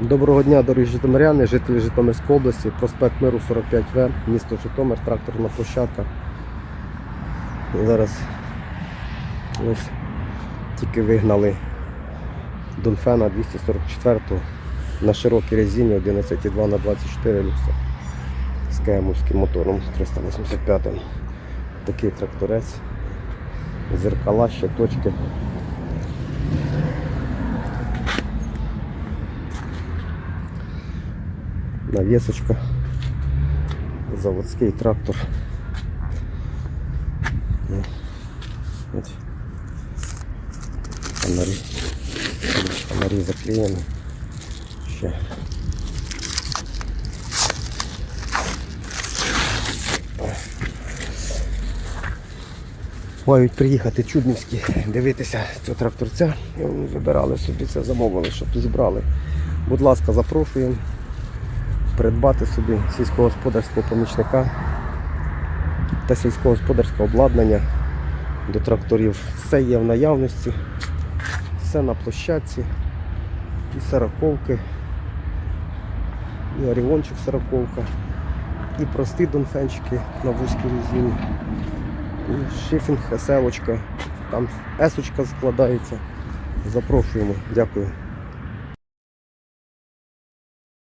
Доброго дня, дорогі житомиряни, жителі Житомирської області, проспект Миру 45В, місто Житомир, тракторна площадка. Зараз ось тільки вигнали Донфена 244 на широкій резині 11,2 на 24 люкса з кемовським мотором 385. Такий тракторець, зеркала, щиточки. Навісочка, заводський трактор. Ну. Фонарі. Фонарі заклеєні. Ще. Мають приїхати чуднівські дивитися цього тракторця. Вони вибирали собі це, замовили, щоб зібрали. Будь ласка, запрошуємо придбати собі сільськогосподарського помічника та сільськогосподарське обладнання до тракторів. Все є в наявності, все на площадці, і сороковки, і оріончик сороковка, і прості донфенчики на вузькій резині, і шифінг, еселочка, там есочка складається. Запрошуємо. Дякую.